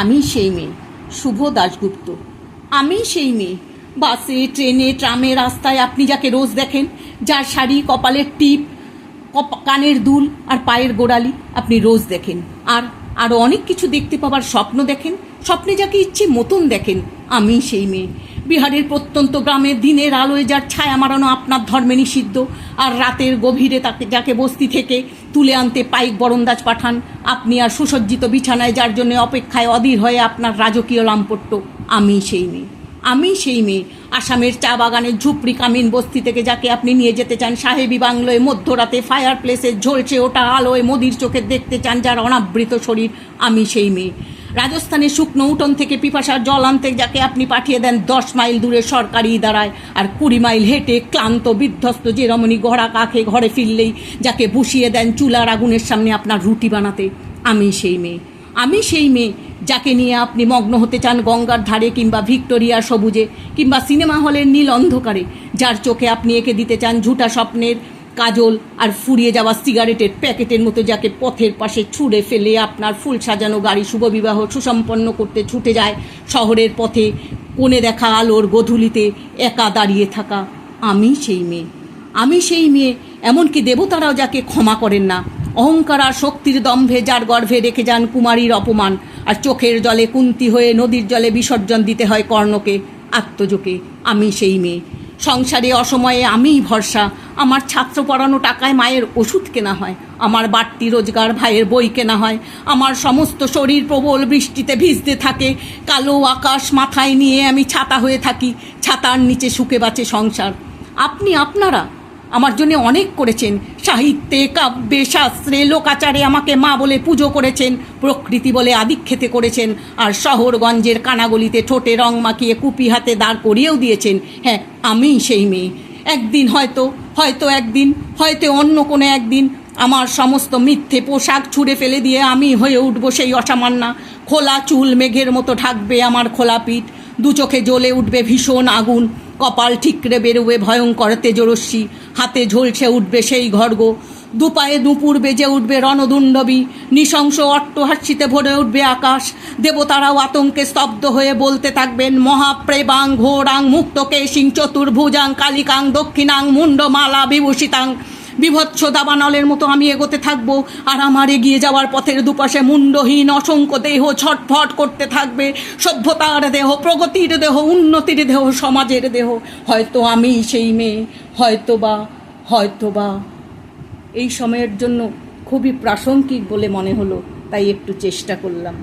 আমি সেই মেয়ে, শুভ দাশগুপ্ত। আমি সেই মেয়ে। বাসে, ট্রেনে, ট্রামে, রাস্তায় আপনি যাকে রোজ দেখেন, যার শাড়ি, কপালের টিপ কানের দুল আর পায়ের গোড়ালি আপনি রোজ দেখেন। আর আরও অনেক কিছু দেখতে পাবার স্বপ্ন দেখেন, স্বপ্নে যাকে ইচ্ছে মতন দেখেন আমি সেই মেয়ে। বিহারের প্রত্যন্ত গ্রামে দিনের আলোয় যার ছায়া মারানো আপনার ধর্মে নিষিদ্ধ, আর রাতের গভীরে তাকে, যাকে বস্তি থেকে তুলে আনতে পাইক বরন্দাজ পাঠান, আপনি আর সুসজ্জিত বিছানায় যার জন্য অপেক্ষায় অধীর হয়ে আপনার রাজকীয় লাম্পট্য, আমি সেই মেয়ে, আমি সেই মেয়ে, আসামের চা বাগানের ঝুপড়ি কামিন বস্তি থেকে যাকে আপনি নিয়ে যেতে চান, সাহেবী বাংলোয় মধ্যরাতে ফায়ার প্লেসে ঝলছে ওটা আলোয় মোদির চোখে দেখতে চান যার অনাবৃত শরীর, আমি সেই মেয়ে রাজস্থানের শুকনো উঠোন থেকে পিপাসার জল আনতে যাকে আপনি পাঠিয়ে দেন দশ মাইল দূরে সরকারি দাঁড়ায়। আর কুড়ি মাইল হেঁটে ক্লান্ত, বিধ্বস্ত যে রমণী গড়া কাকে ঘরে ফিরলেই যাকে বসিয়ে দেন চুলার আগুনের সামনে আপনার রুটি বানাতে। আমি সেই মেয়ে। আমি সেই মেয়ে যাকে নিয়ে আপনি মগ্ন হতে চান গঙ্গার ধারে কিংবা ভিক্টোরিয়ার সবুজে কিংবা সিনেমা হলের নীল অন্ধকারে, যার চোখে আপনি এঁকে দিতে চান ঝুটা স্বপ্নের কাজল আর ফুরিয়ে যাওয়া সিগারেটের প্যাকেটের মতো যাকে পথের পাশে ছুঁড়ে ফেলে আপনার ফুল সাজানো গাড়ি শুভবিবাহ সুসম্পন্ন করতে ছুটে যায় শহরের পথে কোণে দেখা আলোর গধূলিতে একা দাঁড়িয়ে থাকা আমি সেই মেয়ে। আমি সেই মেয়ে, এমনকি দেবতারাও যাকে ক্ষমা করেন না। অহংকার আর শক্তির দম্ভে যার গর্ভে রেখে যান কুমারীর অপমান, আর চোখের জলে কুন্তি হয়ে নদীর জলে বিসর্জন দিতে হয় কর্ণকে, আত্মজোকে। আমি সেই মেয়ে। সংসারে অসময়ে আমিই ভরসা আমার ছাত্র পড়ানো টাকায় মায়ের ওষুধ কেনা হয়, আমার বাড়তি রোজগার ভাইয়ের বই কেনা হয়, আমার সমস্ত শরীর প্রবল বৃষ্টিতে ভিজতে থাকে, কালো আকাশ মাথায় নিয়ে আমি ছাতা হয়ে থাকি, ছাতার নিচে শুকে বাঁচে সংসার। আপনি আপনারা আমার জন্য অনেক করেছেন, সাহিত্যে, কাব্যে, শাস্ত্রে, লোকাচারে আমাকে মা বলে পুজো করেছেন, প্রকৃতি বলে আদিক্ষেতে করেছেন, আর শহরগঞ্জের কানাগলিতে ঠোঁটে রং মাখিয়ে কুপি হাতে দাঁড় করিয়েও দিয়েছেন। হ্যাঁ আমি সেই মেয়ে। একদিন হয়তো হয়তো একদিন, হয়তো অন্য কোনো একদিন আমার সমস্ত মিথ্যে পোশাক ছুঁড়ে ফেলে দিয়ে আমি হয়ে উঠব সেই অসামান্না খোলা চুল মেঘের মতো ঢাকবে আমার খোলা পিঠ। দু চোখে জ্বলে উঠবে ভীষণ আগুন, কপাল ঠিকরে বেরোবে ভয়ঙ্কর তেজরশ্মি, হাতে ঝলছে উঠবে সেই ঘর্গ। দুপায়ে দুপুর বেজে উঠবে রণদুণ্ডবী। নৃশংস অট্টহাস্যিতে ভরে উঠবে আকাশ। দেবতারাও আতঙ্কে স্তব্ধ হয়ে বলতে থাকবেন, মহাপ্রেবাং ঘোরাং মুক্তকেশিং চতুর্ভুজাং, কালিকাং, দক্ষিণাং মুন্ডমালা বিভূষিতাং। বিভৎস দাবানলের মতো আমি এগোতে থাকব, আর আমার এগিয়ে যাওয়ার পথের দুপাশে মুন্ডহীন অসংখ্য দেহ ছটফট করতে থাকবে। সভ্যতার দেহ, প্রগতির দেহ, উন্নতির দেহ, সমাজের দেহ। হয়তো আমি সেই মেয়ে হয়তো বা হয়তো বা এই সময়ের জন্য খুবই প্রাসঙ্গিক বলে মনে হলো তাই একটু চেষ্টা করলাম।